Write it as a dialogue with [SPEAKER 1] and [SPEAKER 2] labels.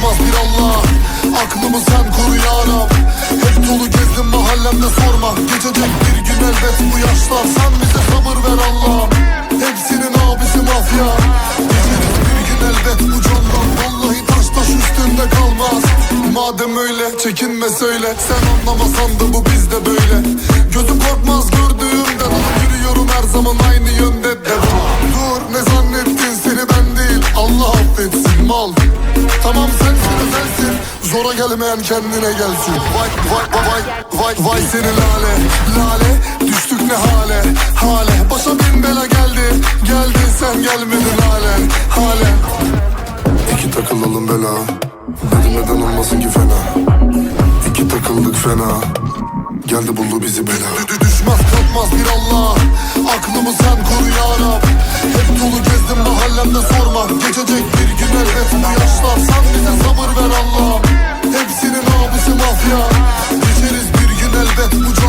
[SPEAKER 1] çıkmaz bir Allah. Aklımı sen koru yarab Hep dolu gezdim mahallemde sorma. Gece tek bir gün elbet bu yaşlar. Sen bize sabır ver Allah. Hepsinin abisi mafya. Gece tek bir gün elbet bu candan. Vallahi taş taş üstünde kalmaz. Madem öyle çekinme söyle. Sen anlamasan da bu bizde böyle. Gözüm korkmaz gördüğümden Alıp yürüyorum her zaman aynı yönde. Devam. Dur ne zannettin? Seni ben değil. Allah affetsin mal. Tamam sensin. Özelsin Zora gelmeyen kendine gelsin. Vay vay vay vay vay seni lale Lale. Düştük ne hale hale. Başa bin bela geldi. Geldin sen gelmedin halen halen İki takılalım bela. Dedim neden olmasın ki fena? İki takıldık fena. Geldi buldu bizi bela. Dü- Düşmez kalkmaz bir Allah 不。